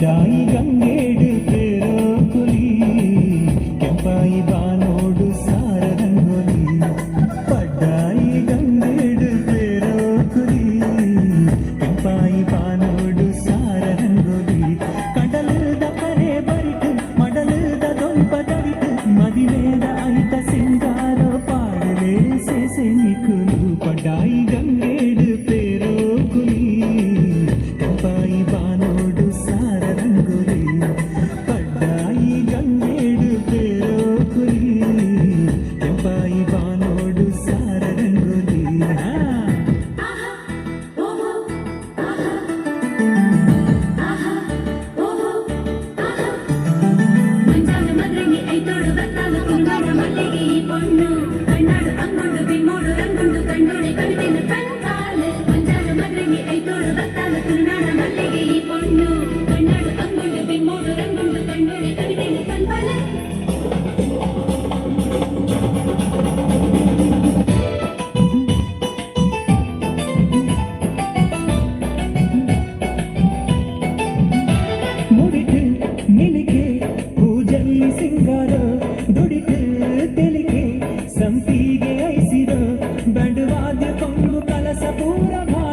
ಕೆಂಪಾಯಿ ಗಂಗೇಡು ಪೇರೋಕುಲಿ ಕೆಂಪಾಯಿ ಬಾನೋಡು ಸಾರದಂಗೊಲಿ ಪಡ್ಡಾಯಿ ಗಂಗೇಡು ಪೇರೋಕುಲಿ ಕೆಂಪಾಯಿ ಬಾನೋಡು ಸಾರದಂಗೊಲಿ ಕಡಲದ ಕರೆ ಬರಿಟು ಮಡಲದ ದೊಂಪ ದರಿಟು ಮದಿವೇದ ಐತ ಸಿಂಗಾರ ಪಾಡಲೇ ಸೇಸೆ ನಿಕುಲು ಪಡ್ಡಾಯಿ ಗಂಗ now. మధ్య కొంగు కలసపూరమా